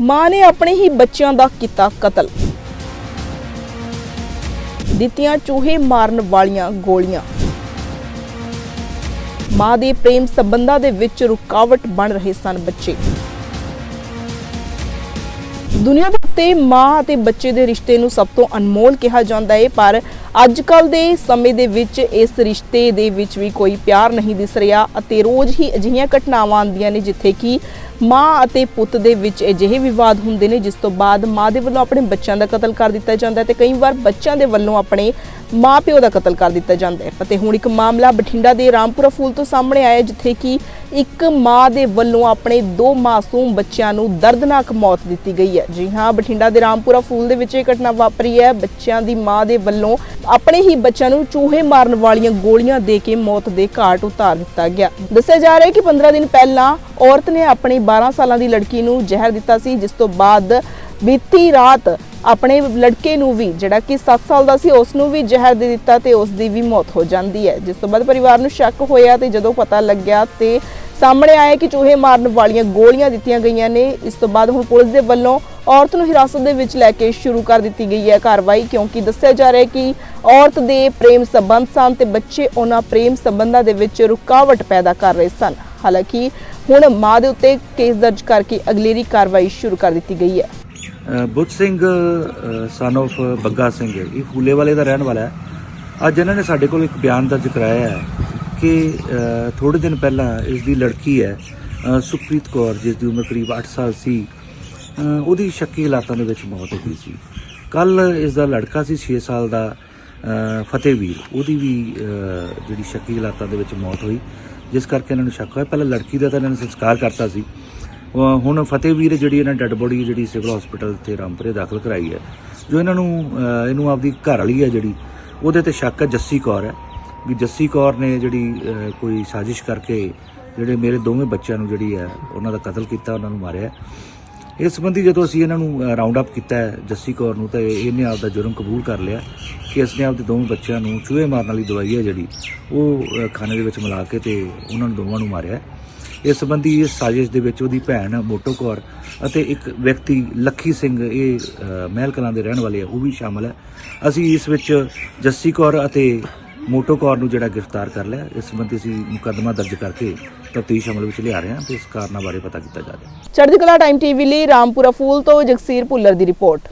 ਮਾਂ ਨੇ ਆਪਣੇ ਹੀ ਬੱਚਿਆਂ ਦਾ ਕੀਤਾ ਕਤਲ। ਦਿੱਤੀਆਂ ਚੂਹੇ ਮਾਰਨ ਵਾਲੀਆਂ ਗੋਲੀਆਂ। ਮਾਂ ਦੇ ਪ੍ਰੇਮ ਸੰਬੰਧਾਂ ਦੇ ਵਿੱਚ ਰੁਕਾਵਟ ਬਣ ਰਹੇ ਸਨ ਬੱਚੇ। ਦੁਨੀਆ ਦੇ ਉੱਤੇ ਮਾਂ ਅਤੇ ਬੱਚੇ ਦੇ ਰਿਸ਼ਤੇ ਨੂੰ ਸਭ ਤੋਂ ਅਨਮੋਲ ਕਿਹਾ ਜਾਂਦਾ ਹੈ ਪਰ ਅੱਜ ਕੱਲ ਦੇ ਸਮੇਂ ਦੇ ਵਿੱਚ ਇਸ ਰਿਸ਼ਤੇ ਦੇ ਵਿੱਚ ਵੀ ਕੋਈ ਪਿਆਰ ਨਹੀਂ ਦਿਸ ਰਿਹਾ ਅਤੇ ਰੋਜ਼ ਹੀ ਅਜਿਹੀਆਂ ਘਟਨਾਵਾਂ ਆਉਂਦੀਆਂ ਨੇ ਜਿੱਥੇ ਕਿ ਮਾਂ ਅਤੇ ਪੁੱਤ ਦੇ ਵਿੱਚ ਅਜਿਹੇ ਵਿਵਾਦ ਹੁੰਦੇ ਨੇ, ਜਿਸ ਤੋਂ ਬਾਅਦ ਮਾਂ ਦੇ ਵੱਲੋਂ ਆਪਣੇ ਬੱਚਿਆਂ ਦਾ ਕਤਲ ਕਰ ਦਿੱਤਾ ਜਾਂਦਾ ਹੈ ਤੇ ਕਈ ਵਾਰ ਬੱਚਿਆਂ ਦੇ ਵੱਲੋਂ ਆਪਣੇ ਮਾਪਿਓ ਦਾ ਕਤਲ ਕਰ ਦਿੱਤਾ ਜਾਂਦਾ ਹੈ। ਅਤੇ ਹੁਣ ਇੱਕ ਮਾਮਲਾ ਬਠਿੰਡਾ ਦੇ ਰਾਮਪੁਰਾ ਫੂਲ ਤੋਂ ਸਾਹਮਣੇ ਆਇਆ ਜਿੱਥੇ ਕਿ ਇੱਕ ਮਾਂ ਦੇ ਵੱਲੋਂ ਆਪਣੇ ਦੋ ਮਾਸੂਮ ਬੱਚਿਆਂ ਨੂੰ ਦਰਦਨਾਕ ਮੌਤ ਦਿੱਤੀ ਗਈ ਹੈ। ਜੀ ਹਾਂ, ਬਠਿੰਡਾ ਦੇ ਰਾਮਪੁਰਾ ਫੂਲ ਦੇ ਵਿੱਚ ਇਹ ਘਟਨਾ ਵਾਪਰੀ ਹੈ। ਬੱਚਿਆਂ ਦੀ ਮਾਂ ਦੇ ਵੱਲੋਂ ਆਪਣੇ ਹੀ ਬੱਚਿਆਂ ਨੂੰ ਚੂਹੇ ਮਾਰਨ ਵਾਲੀਆਂ ਗੋਲੀਆਂ ਦੇ ਕੇ ਮੌਤ ਦੇ ਘਾਟ ਉਤਾਰ ਦਿੱਤਾ ਗਿਆ। ਦੱਸਿਆ ਜਾ ਰਿਹਾ ਹੈ ਕਿ 15 ਦਿਨ ਪਹਿਲਾਂ ਔਰਤ ਨੇ ਆਪਣੀ 12 ਸਾਲਾਂ ਦੀ ਲੜਕੀ ਨੂੰ ਜ਼ਹਿਰ ਦਿੱਤਾ ਸੀ, ਜਿਸ ਤੋਂ ਬਾਅਦ ਬੀਤੀ ਰਾਤ ਆਪਣੇ ਲੜਕੇ ਨੂੰ ਵੀ, ਜਿਹੜਾ ਕਿ 7 ਸਾਲ ਦਾ ਸੀ, ਉਸ ਨੂੰ ਵੀ ਜ਼ਹਿਰ ਦੇ ਦਿੱਤਾ ਤੇ ਉਸ ਦੀ ਵੀ ਮੌਤ ਹੋ ਜਾਂਦੀ ਹੈ। ਜਿਸ ਤੋਂ ਬਾਅਦ ਪਰਿਵਾਰ ਨੂੰ ਸ਼ੱਕ ਹੋਇਆ ਤੇ ਜਦੋਂ ਪਤਾ ਲੱਗਿਆ ਤੇ ਸਾਹਮਣੇ ਆਇਆ ਕਿ ਚੂਹੇ ਮਾਰਨ ਵਾਲੀਆਂ ਗੋਲੀਆਂ ਦਿੱਤੀਆਂ ਗਈਆਂ ਨੇ। ਇਸ ਤੋਂ ਬਾਅਦ ਹੁਣ ਪੁਲਿਸ ਦੇ ਵੱਲੋਂ ਔਰਤ ਨੂੰ ਹਿਰਾਸਤ ਦੇ ਵਿੱਚ ਲੈ ਕੇ ਸ਼ੁਰੂ ਕਰ ਦਿੱਤੀ ਗਈ ਹੈ ਕਾਰਵਾਈ, ਕਿਉਂਕਿ ਦੱਸਿਆ ਜਾ ਰਿਹਾ ਹੈ ਕਿ ਔਰਤ ਦੇ ਪ੍ਰੇਮ ਸੰਬੰਧ ਸਨ ਤੇ ਬੱਚੇ ਉਹਨਾਂ ਪ੍ਰੇਮ ਸੰਬੰਧਾਂ ਦੇ ਵਿੱਚ ਰੁਕਾਵਟ ਪੈਦਾ ਕਰ ਰਹੇ ਸਨ। ਹਾਲਾਂਕਿ ਹੁਣ ਮਾਂ ਦੇ ਉੱਤੇ ਕੇਸ ਦਰਜ ਕਰਕੇ ਅਗਲੇਰੀ ਕਾਰਵਾਈ ਸ਼ੁਰੂ ਕਰ ਦਿੱਤੀ ਗਈ ਹੈ। ਬੁੱਧ ਸਿੰਘ ਸਨ of ਬੱਗਾ ਸਿੰਘ ਇਹ ਫੂਲੇ ਵਾਲੇ ਦਾ ਰਹਿਣ ਵਾਲਾ ਹੈ। ਅੱਜ ਇਹਨਾਂ ਨੇ ਸਾਡੇ ਕੋਲ ਇੱਕ ਬਿਆਨ ਦਰਜ ਕਰਾਇਆ ਹੈ। ਕਿ ਅ, ਥੋੜੇ ਦਿਨ ਪਹਿਲਾਂ ਇਸ ਦੀ ਲੜਕੀ ਹੈ ਸੁਖਪ੍ਰੀਤ ਕੌਰ ਜਿਸ ਦੀ ਉਮਰ ਕਰੀਬ 8 ਸਾਲ ਸੀ ਉਹਦੀ ਸ਼ੱਕੀ ਹਾਲਾਤਾਂ ਦੇ ਵਿੱਚ ਮੌਤ ਹੋ ਗਈ ਸੀ। ਕੱਲ ਇਸ ਦਾ ਲੜਕਾ ਸੀ 6 ਸਾਲ ਦਾ ਫਤਿਹਵੀਰ। ਉਹਦੀ ਵੀ ਜਿਹੜੀ ਸ਼ੱਕੀ ਹਾਲਾਤਾਂ ਦੇ ਵਿੱਚ ਮੌਤ ਹੋਈ ਜਿਸ ਕਰਕੇ ਇਹਨਾਂ ਨੂੰ ਸ਼ੱਕ ਹੋਇਆ। ਪਹਿਲਾਂ ਲੜਕੀ ਦਾ ਤਾਂ ਇਹਨਾਂ ਨੇ ਸੰਸਕਾਰ ਕਰਤਾ ਸੀ। ਹੁਣ ਫਤਿਹਵੀਰ ਜਿਹੜੀ ਇਹਨਾਂ ਡੈੱਡ ਬੋਡੀ ਜਿਹੜੀ ਸਿਵਲ ਹਸਪੀਟਲ ਤੇ ਰਾਮਪੁਰੇ ਦਾਖਲ ਕਰਾਈ ਹੈ ਜੋ ਇਹਨਾਂ ਨੂੰ ਇਹਨੂੰ ਆਪਦੀ ਘਰ ਵਾਲੀ ਹੈ ਜਿਹੜੀ ਉਹਦੇ ਤੇ ਸ਼ੱਕ ਹੈ ਜੱਸੀ ਕੌਰ ਹੈ। ਵੀ ਜੱਸੀ ਕੌਰ ਨੇ ਜਿਹੜੀ ਕੋਈ ਸਾਜ਼ਿਸ਼ ਕਰਕੇ ਜਿਹੜੇ ਮੇਰੇ ਦੋਵੇਂ ਬੱਚਿਆਂ ਨੂੰ ਜਿਹੜੀ ਹੈ, ਉਹਨਾਂ ਦਾ ਕਤਲ ਕੀਤਾ, ਉਹਨਾਂ ਨੂੰ ਮਾਰਿਆ ਇਸ ਸੰਬੰਧੀ ਜਦੋਂ ਅਸੀਂ ਇਹਨਾਂ ਨੂੰ ਰਾਉਂਡ ਅਪ ਕੀਤਾ ਜੱਸੀ ਕੌਰ ਨੂੰ, ਤਾਂ ਇਹਨੇ ਆਪਦਾ ਜੁਰਮ ਕਬੂਲ ਕਰ ਲਿਆ ਕਿ ਇਸਨੇ ਆਪਦੇ ਦੋਵੇਂ ਬੱਚਿਆਂ ਨੂੰ ਚੂਹੇ ਮਾਰਨ ਵਾਲੀ ਦਵਾਈ ਹੈ ਜਿਹੜੀ, ਉਹ ਖਾਣੇ ਦੇ ਵਿੱਚ ਮਿਲਾ ਕੇ ਤੇ ਉਹਨਾਂ ਨੂੰ ਦੋਵਾਂ ਨੂੰ ਮਾਰਿਆ ਇਸ ਸੰਬੰਧੀ ਇਸ ਸਾਜ਼ਿਸ਼ ਦੇ ਵਿੱਚ ਉਹਦੀ ਭੈਣ ਮੋਟੋ ਕੌਰ ਅਤੇ ਇੱਕ ਵਿਅਕਤੀ ਲੱਖੀ ਸਿੰਘ, ਇਹ ਮਹਿਲ ਕਲਾਂ ਦੇ ਰਹਿਣ ਵਾਲੇ ਆ, ਉਹ ਵੀ ਸ਼ਾਮਲ ਹੈ। ਅਸੀਂ ਇਸ ਵਿੱਚ ਜੱਸੀ ਕੌਰ ਅਤੇ ਮੋਟੋ ਕੌਰ ਨੂੰ ਜਿਹੜਾ ਗ੍ਰਿਫਤਾਰ ਕਰ ਲਿਆ, ਇਸ ਸੰਬੰਧੀ ਅਸੀਂ ਮੁਕੱਦਮਾ ਦਰਜ ਕਰਕੇ ਤਫਤੀਸ਼ ਅਮਲ ਵਿੱਚ ਲਿਆ ਰਹੇ ਹਾਂ ਤੇ ਇਸ ਕਾਰਨਾਂ ਬਾਰੇ ਪਤਾ ਕੀਤਾ ਜਾ ਰਿਹਾ ਹੈ। ਚੜ੍ਹਦੀ ਕਲਾ ਟਾਈਮ ਟੀਵੀ ਲਈ ਰਾਮਪੁਰਾ ਫੂਲ ਤੋਂ ਜਗਸੀਰ ਭੁੱਲਰ ਦੀ ਰਿਪੋਰਟ।